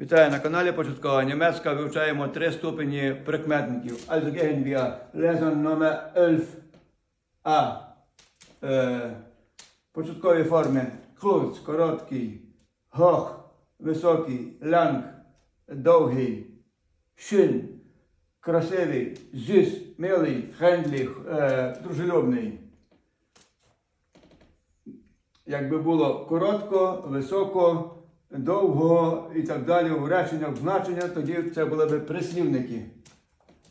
Вітаю на каналі Початкова німецька. Вивчаємо три ступені прикметників. Also gehen wir lesen Nummer 11a. Е, початкові форми курц, короткий, hoch, високий, lang, довгий, schön, красивий, süß, милий, friendly, е, дружелюбний. Якби було коротко, високо, довго і так далі в реченнях значення, тоді це були б прислівники.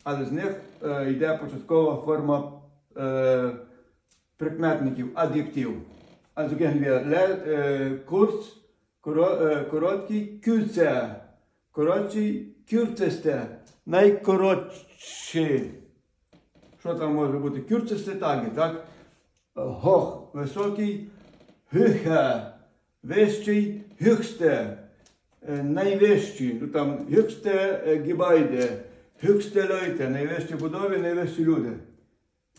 Але з них е, йде початкова форма е, прикметників, ад'єктив. Wir le- е, kurz, коро, е, короткий, kürzer, коротший, kürzeste, найкоротший. Що там може бути? Kürzeste Tage, так? Hoch, високий, höher, вищий, höchste, е, найвищий, ну там höchste е, Gebäude, höchste Leute, найвищі будови, найвищі люди.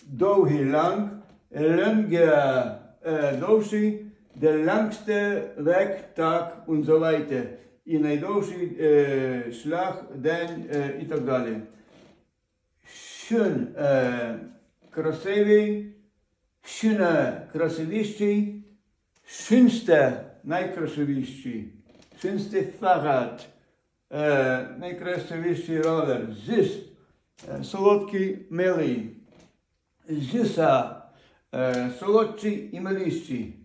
Довгий lang, länger, е, довший, Weg, Tag und so weiter. І найдовший е, шлях, день і так далі. Е, красивий, schöne, красивіший, schönste, schönste Fahrrad, е, найкрасивіший ровер, süß, е, солодкий, милий, süßer, е, солодший і миліший,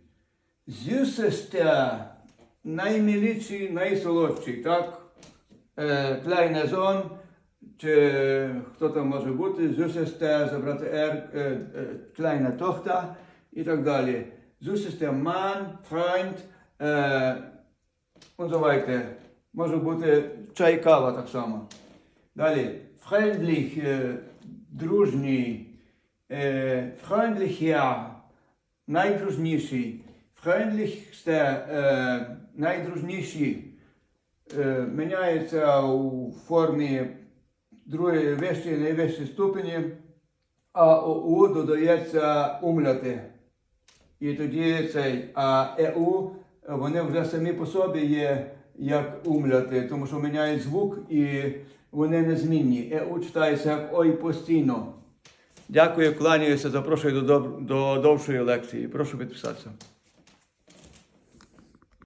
süßeste, наймиліший, найсолодший, так? Е, kleine Sohn, чи хто там може бути, süßeste, забрати R, е, е, kleine Tochter і так далі. Mann, Freund, е, und so. Може бути чай, кава так само. Далі. Freundlich, е, дружній, е, freundlicher, найдружніший, freundlichste, е, найдружніший. Е, міняється у формі другої вищої найвищої ступені, а у У додається умляти. І тоді цей, а вони вже самі по собі є як умляти, тому що міняють звук і вони незмінні. ЕУ читається як ой постійно. Дякую, кланяюся, запрошую до, до довшої лекції. Прошу підписатися.